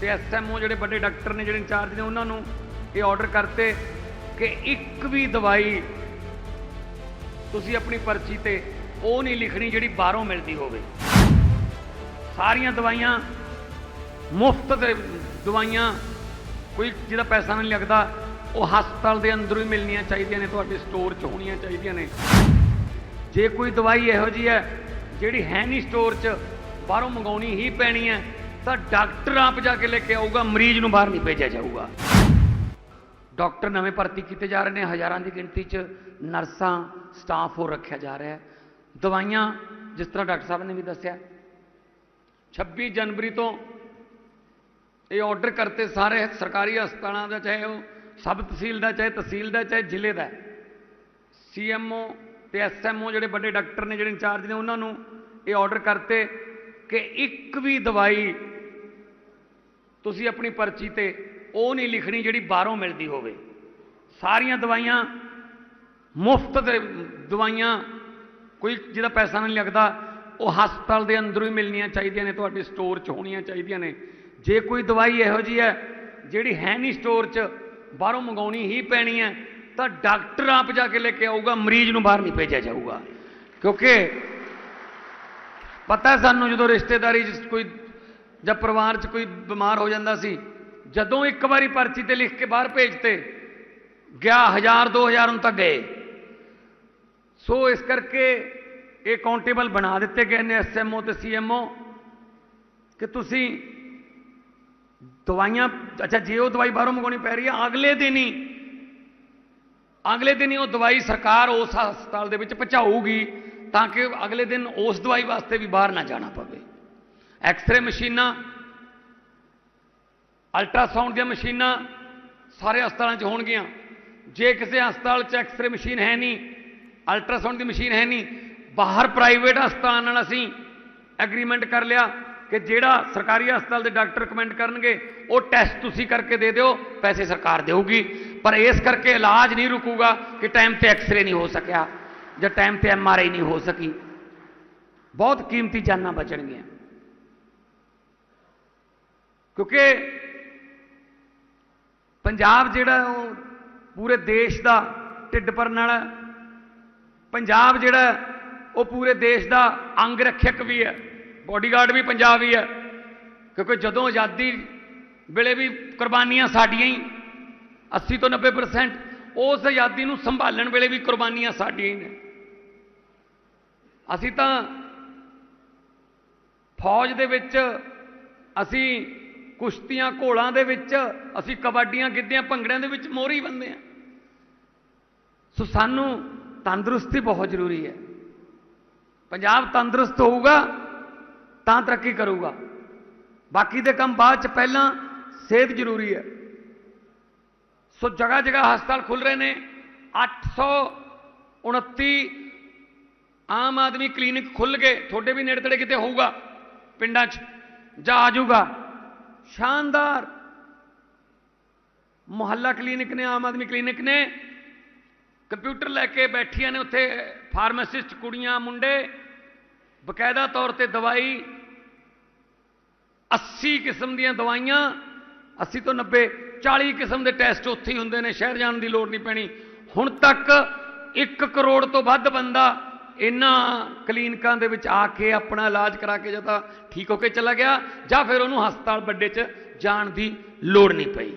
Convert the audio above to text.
ਤੇ ਐਸਐਮਓ ਜਿਹੜੇ ਵੱਡੇ ਡਾਕਟਰ ਨੇ, ਜਿਹੜੇ ਇੰਚਾਰਜ ਨੇ, ਉਹਨਾਂ ਨੂੰ ਇਹ ਆਰਡਰ ਕਰਤੇ ਕਿ ਇੱਕ ਵੀ ਦਵਾਈ ਤੁਸੀਂ ਆਪਣੀ ਪਰਚੀ ਤੇ ਉਹ ਨਹੀਂ ਲਿਖਣੀ ਜਿਹੜੀ ਬਾਹਰੋਂ ਮਿਲਦੀ ਹੋਵੇ। ਸਾਰੀਆਂ ਦਵਾਈਆਂ, ਮੁਫਤ ਦੇ ਦਵਾਈਆਂ, ਕੋਈ ਜਿਹਦਾ ਪੈਸਾ ਨਹੀਂ ਲੱਗਦਾ, ਉਹ ਹਸਪਤਾਲ ਦੇ ਅੰਦਰੋਂ ਹੀ ਮਿਲਣੀਆਂ ਚਾਹੀਦੀਆਂ ਨੇ, ਤੁਹਾਡੇ ਸਟੋਰ 'ਚ ਹੋਣੀਆਂ ਚਾਹੀਦੀਆਂ ਨੇ। ਜੇ ਕੋਈ ਦਵਾਈ ਇਹੋ ਜੀ ਹੈ, ਜਿਹੜੀ ਹੈ ਨਹੀਂ ਸਟੋਰ 'ਚ, ਬਾਹਰੋਂ ਮੰਗਾਉਣੀ ਹੀ ਪੈਣੀ ਹੈ ਤਾਂ ਡਾਕਟਰ ਆਪ ਜਾ ਕੇ ਲੈ ਕੇ ਆਊਗਾ, ਮਰੀਜ਼ ਨੂੰ ਬਾਹਰ ਨਹੀਂ ਭੇਜਿਆ ਜਾਊਗਾ। ਡਾਕਟਰ ਨਵੇਂ ਭਰਤੀ ਕੀਤੇ ਜਾ ਰਹੇ ਨੇ, ਹਜ਼ਾਰਾਂ ਦੀ ਗਿਣਤੀ 'ਚ ਨਰਸਾਂ ਸਟਾਫ ਹੋਰ ਰੱਖਿਆ ਜਾ ਰਿਹਾ ਹੈ। ਦਵਾਈਆਂ, ਜਿਸ ਤਰ੍ਹਾਂ ਡਾਕਟਰ ਸਾਹਿਬ ਨੇ ਵੀ ਦੱਸਿਆ 26 ਜਨਵਰੀ ਤੋਂ ਇਹ ਆਰਡਰ ਕਰਤੇ ਸਾਰੇ ਸਰਕਾਰੀ ਹਸਪਤਾਲਾਂ ਦਾ, ਚਾਹੇ ਉਹ ਸਬ ਤਹਿਸੀਲ ਦਾ, ਚਾਹੇ ਤਹਿਸੀਲ ਦਾ, ਚਾਹੇ ਜ਼ਿਲ੍ਹੇ ਦਾ। ਸੀਐਮਓ ਤੇ ਐਸਐਮਓ ਜਿਹੜੇ ਵੱਡੇ ਡਾਕਟਰ ਨੇ, ਜਿਹੜੇ ਇੰਚਾਰਜ ਨੇ, ਉਹਨਾਂ ਨੂੰ ਇਹ ਆਰਡਰ ਕਰਤੇ। ਕਿ ਇੱਕ ਵੀ ਦਵਾਈ ਤੁਸੀਂ ਆਪਣੀ ਪਰਚੀ ਤੇ ਉਹ ਨਹੀਂ ਲਿਖਣੀ ਜਿਹੜੀ ਬਾਹਰੋਂ ਮਿਲਦੀ ਹੋਵੇ। ਸਾਰੀਆਂ ਦਵਾਈਆਂ ਮੁਫਤ ਦੇ ਦਵਾਈਆਂ, ਕੋਈ ਜਿਹਦਾ ਪੈਸਾ ਨਹੀਂ ਲੱਗਦਾ, ਉਹ ਹਸਪਤਾਲ ਦੇ ਅੰਦਰੋਂ ਹੀ ਮਿਲਣੀਆਂ ਚਾਹੀਦੀਆਂ ਨੇ, ਤੁਹਾਡੇ ਸਟੋਰ 'ਚ ਹੋਣੀਆਂ ਚਾਹੀਦੀਆਂ ਨੇ। ਜੇ ਕੋਈ ਦਵਾਈ ਇਹੋ ਜੀ ਹੈ ਜਿਹੜੀ ਹੈ ਨਹੀਂ ਸਟੋਰ 'ਚ, ਬਾਹਰੋਂ ਮੰਗਾਉਣੀ ਹੀ ਪੈਣੀ ਹੈ, ਤਾਂ ਡਾਕਟਰ ਆਪ ਜਾ ਕੇ ਲੈ ਕੇ ਆਊਗਾ, ਮਰੀਜ਼ ਨੂੰ ਬਾਹਰ ਨਹੀਂ ਭੇਜਿਆ ਜਾਊਗਾ। ਕਿਉਂਕਿ ਪਤਾ ਸਾਨੂੰ ਜਦੋਂ ਰਿਸ਼ਤੇਦਾਰੀ 'ਚ ਕੋਈ ਜਾਂ ਪਰਿਵਾਰ 'ਚ ਕੋਈ ਬਿਮਾਰ ਹੋ ਜਾਂਦਾ ਸੀ, ਜਦੋਂ ਇੱਕ ਵਾਰੀ ਪਰਚੀ ਤੇ ਲਿਖ ਕੇ ਬਾਹਰ ਭੇਜਤੇ ਗਿਆ 1000 2000 ਨੂੰ ਤਾਂ ਗਏ। ਸੋ ਇਸ ਕਰਕੇ ਇਹ ਕਾਊਂਟੇਬਲ ਬਣਾ ਦਿੱਤੇ ਗਏ ਨੇ ਐਸਐਮਓ ਤੇ ਸੀਐਮਓ ਕਿ ਤੁਸੀਂ ਦਵਾਈਆਂ, ਅੱਛਾ, ਜੇ ਉਹ ਦਵਾਈ ਬਾਹਰੋਂ ਮੰਗਾਉਣੀ ਪੈ ਰਹੀ ਹੈ, ਅਗਲੇ ਦਿਨ ਹੀ, ਅਗਲੇ ਦਿਨ ਹੀ ਉਹ ਦਵਾਈ ਸਰਕਾਰ ਉਸ ਹਸਪਤਾਲ ਦੇ ਵਿੱਚ ਪਹੁੰਚਾਊਗੀ। ਤਾਂ ਕਿ ਅਗਲੇ ਦਿਨ ਉਸ ਦਵਾਈ ਵਾਸਤੇ ਵੀ ਬਾਹਰ ਨਾ ਜਾਣਾ ਪਵੇ। ਐਕਸ-ਰੇ ਮਸ਼ੀਨਾਂ ਅਲਟਰਾਸਾਊਂਡ ਦੀਆਂ ਮਸ਼ੀਨਾਂ ਸਾਰੇ ਹਸਪਤਾਲਾਂ 'ਚ ਹੋਣਗੀਆਂ। ਜੇ ਕਿਸੇ ਹਸਪਤਾਲ 'ਚ ਐਕਸ-ਰੇ ਮਸ਼ੀਨ ਹੈ ਨਹੀਂ ਅਲਟਰਾਸਾਊਂਡ ਦੀ ਮਸ਼ੀਨ ਹੈ ਨਹੀਂ, ਬਾਹਰ ਪ੍ਰਾਈਵੇਟ ਹਸਪਤਾਲਾਂ ਨਾਲ ਅਸੀਂ ਐਗਰੀਮੈਂਟ ਕਰ ਲਿਆ ਕਿ ਜਿਹੜਾ ਸਰਕਾਰੀ ਹਸਪਤਾਲ ਦੇ ਡਾਕਟਰ ਕਮੈਂਟ ਕਰਨਗੇ, ਉਹ ਟੈਸਟ ਤੁਸੀਂ ਕਰਕੇ ਦੇ ਦਿਓ, ਪੈਸੇ ਸਰਕਾਰ ਦੇਊਗੀ। ਪਰ ਇਸ ਕਰਕੇ ਇਲਾਜ ਨਹੀਂ ਰੁਕੂਗਾ ਕਿ ਟਾਈਮ ਤੇ ਐਕਸ-ਰੇ ਨਹੀਂ ਹੋ ਸਕਿਆ। ਜਾਂ ਟਾਈਮ ਤੇ ਐਮ-ਆਰ-ਆਈ ਨਹੀਂ ਹੋ ਸਕੀ, ਬਹੁਤ ਕੀਮਤੀ ਜਾਨਾਂ ਬਚਣਗੀਆਂ। ਕਿਉਂਕਿ ਪੰਜਾਬ ਜਿਹੜਾ ਉਹ ਪੂਰੇ ਦੇਸ਼ ਦਾ ਢਿੱਡ ਭਰਨ ਵਾਲਾ, ਪੰਜਾਬ ਜਿਹੜਾ ਉਹ ਪੂਰੇ ਦੇਸ਼ ਦਾ ਅੰਗ ਰੱਖਿਅਕ ਵੀ ਹੈ ਬਾਡੀਗਾਰਡ ਵੀ ਪੰਜਾਬ ਹੀ। ਹੈ ਕਿਉਂਕਿ ਜਦੋਂ ਆਜ਼ਾਦੀ ਵੇਲੇ ਵੀ ਕੁਰਬਾਨੀਆਂ ਸਾਡੀਆਂ ਹੀ 80 ਤੋਂ 90% ਉਸ ਆਜ਼ਾਦੀ ਨੂੰ ਸੰਭਾਲਣ ਵੇਲੇ ਵੀ ਕੁਰਬਾਨੀਆਂ ਸਾਡੀਆਂ ਹੀ ਨੇ। ਅਸੀਂ ਤਾਂ ਫੌਜ ਦੇ ਵਿੱਚ ਅਸੀਂ ਕੁਸ਼ਤੀਆਂ ਘੋਲਾਂ ਦੇ ਵਿੱਚ, ਅਸੀਂ ਕਬੱਡੀਆਂ ਗਿੱਧਿਆਂ ਭੰਗੜਿਆਂ ਦੇ ਵਿੱਚ ਮੋਹਰੀ ਬੰਦੇ ਆ ਸੋ ਸਾਨੂੰ ਤੰਦਰੁਸਤੀ ਬਹੁਤ ਜ਼ਰੂਰੀ ਹੈ। ਪੰਜਾਬ ਤੰਦਰੁਸਤ ਹੋਊਗਾ, ਤਾਂ ਤਰੱਕੀ ਕਰੂਗਾ। ਬਾਕੀ ਦੇ ਕੰਮ ਬਾਅਦ ਚ ਪਹਿਲਾਂ ਸਿਹਤ ਜ਼ਰੂਰੀ ਹੈ। ਸੋ ਜਗ੍ਹਾ ਜਗ੍ਹਾ ਹਸਪਤਾਲ ਖੁੱਲ ਰਹੇ ਨੇ। 829 ਆਮ ਆਦਮੀ ਕਲੀਨਿਕ ਖੁੱਲ ਗਏ ਤੁਹਾਡੇ ਵੀ ਨੇੜੇ ਤੇੜੇ ਕਿਤੇ ਹੋਊਗਾ, ਪਿੰਡਾਂ 'ਚ, ਜਾਂ ਆ ਜਾਊਗਾ। ਸ਼ਾਨਦਾਰ ਮੁਹੱਲਾ ਕਲੀਨਿਕ ਨੇ, ਆਮ ਆਦਮੀ ਕਲੀਨਿਕ ਨੇ। ਕੰਪਿਊਟਰ ਲੈ ਕੇ ਬੈਠੀਆਂ ਨੇ ਉੱਥੇ ਫਾਰਮਾਸਿਸਟ ਕੁੜੀਆਂ, ਮੁੰਡੇ। ਬਕਾਇਦਾ ਤੌਰ ਤੇ ਦਵਾਈ 80 ਕਿਸਮ ਦੀਆਂ ਦਵਾਈਆਂ 80 ਤੋਂ 90 40 ਕਿਸਮ ਦੇ ਟੈਸਟ ਉੱਥੇ ਹੀ ਹੁੰਦੇ ਨੇ, ਸ਼ਹਿਰ ਜਾਣ ਦੀ ਲੋੜ ਨਹੀਂ ਪੈਣੀ। ਹੁਣ ਤੱਕ 1 ਕਰੋੜ ਤੋਂ ਵੱਧ ਬੰਦਾ ਇਹਨਾਂ ਕਲੀਨਿਕਾਂ ਦੇ ਵਿੱਚ ਆ ਕੇ ਆਪਣਾ ਇਲਾਜ ਕਰਾ ਕੇ ਜਾਂ ਤਾਂ ਠੀਕ ਹੋ ਕੇ ਚਲਾ ਗਿਆ, ਜਾਂ ਫਿਰ ਉਹਨੂੰ ਹਸਪਤਾਲ ਵੱਡੇ 'ਚ ਜਾਣ ਦੀ ਲੋੜ ਨਹੀਂ ਪਈ।